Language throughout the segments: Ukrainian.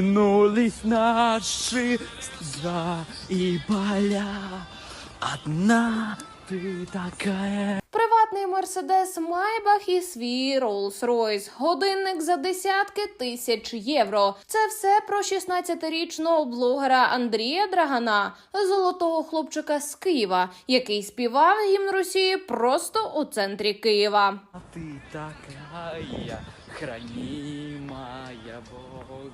Минулись наши за и поля. Одна ты такая. Мерседес Майбах і свій Rolls-Royce. Годинник за десятки тисяч євро. Це все про 16-річного блогера Андрія Драгана, золотого хлопчика з Києва, який співав гімн Росії просто у центрі Києва. А ты такая, хранимая Богом,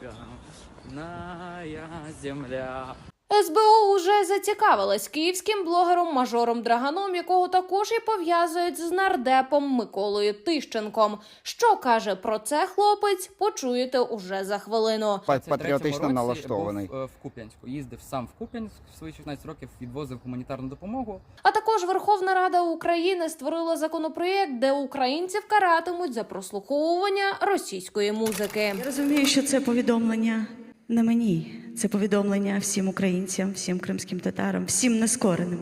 ная земля. СБУ уже зацікавилась київським блогером мажором Драганом, якого також і пов'язують з нардепом Миколою Тищенком. Що каже про це хлопець, почуєте уже за хвилину. Па- 23-му патріотично налаштований. Був е, в Куп'янську. Їздив сам в Куп'янськ в свої 16 років, відвозив гуманітарну допомогу. А також Верховна Рада України створила законопроєкт, де українців каратимуть за прослуховування російської музики. Я розумію, що це повідомлення не мені, це повідомлення всім українцям, всім кримським татарам, всім нескореним.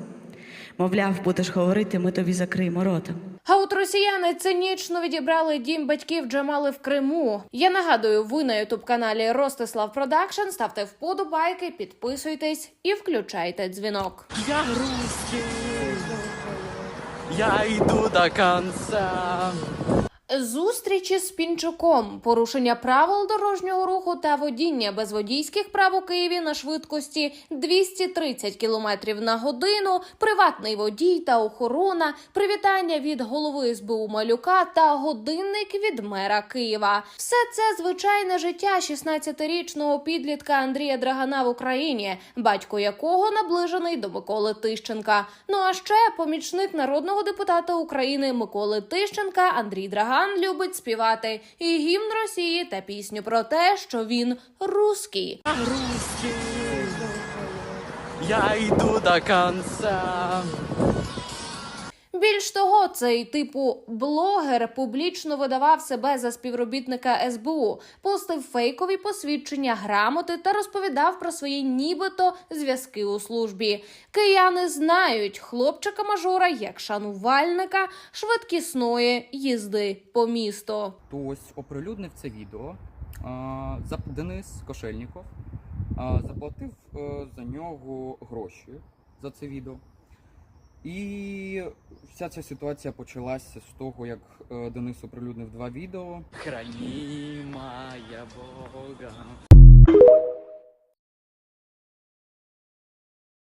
Мовляв, будеш говорити, ми тобі закриємо рота. А от росіяни цинічно відібрали дім батьків Джамали в Криму. Я нагадую, ви на ютуб каналі Ростислав Продакшн. Ставте вподобайки, підписуйтесь і включайте дзвінок. Я русский, я иду до конца. Зустрічі з Пінчуком, порушення правил дорожнього руху та водіння без водійських прав у Києві на швидкості 230 км на годину, приватний водій та охорона, привітання від голови СБУ Малюка та годинник від мера Києва. Все це звичайне життя 16-річного підлітка Андрія Драгана в Україні, батько якого наближений до Миколи Тищенка. Ну а ще помічник народного депутата України Миколи Тищенка Андрій Драган любить співати і гімн Росії та пісню про те, що він русський. Я я йду до конца. Більш того, цей типу блогер публічно видавав себе за співробітника СБУ, постив фейкові посвідчення, грамоти та розповідав про свої нібито зв'язки у службі. Кияни знають хлопчика мажора як шанувальника швидкісної їзди по місту. То ось оприлюднив це відео. А, зап- Денис Кошельніков заплатив е, за нього гроші за це відео. І вся ця ситуація почалася з того, як е, Денис оприлюднив два відео. Хранимая Богом.